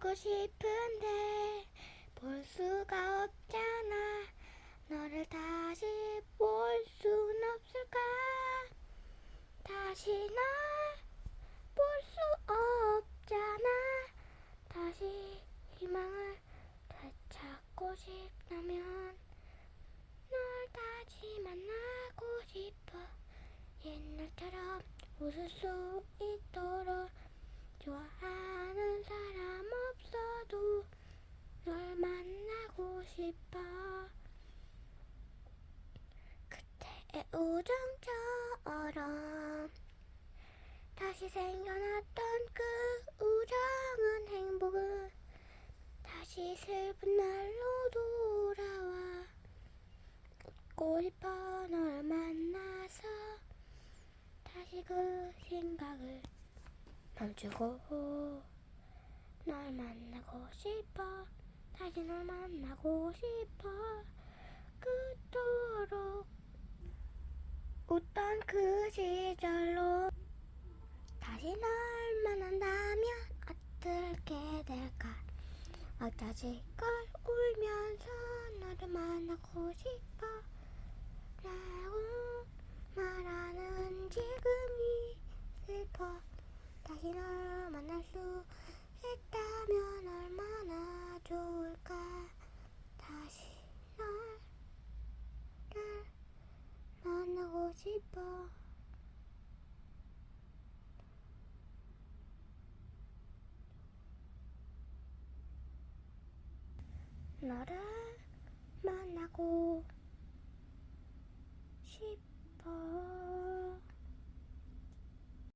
보고 싶은데 볼 수가 없잖아. 너를 다시 볼 순 없을까? 다시 날 볼 수 없잖아. 다시 희망을 되찾고 싶다면 널 다시 만나고 싶어. 옛날처럼 웃을 수 있도록 좋아하는 사람 없어도 널 만나고 싶어. 그때의 우정처럼 다시 생겨났던 그 우정은 행복은 다시 슬픈 날로 돌아와. 웃고 싶어 널 만나서 다시 그 생각을 멈추고 널 만나고 싶어 다시 널 만나고 싶어. 그토록 웃던 그 시절로 다시 널 만난다면 어떻게 될까? 어쩌지걸 울면서 너를 만나고 싶어. 라고 말하는 지금이 슬퍼. 다시 널 만날 수 있다면 얼마나 좋을까 다시 너를 만나고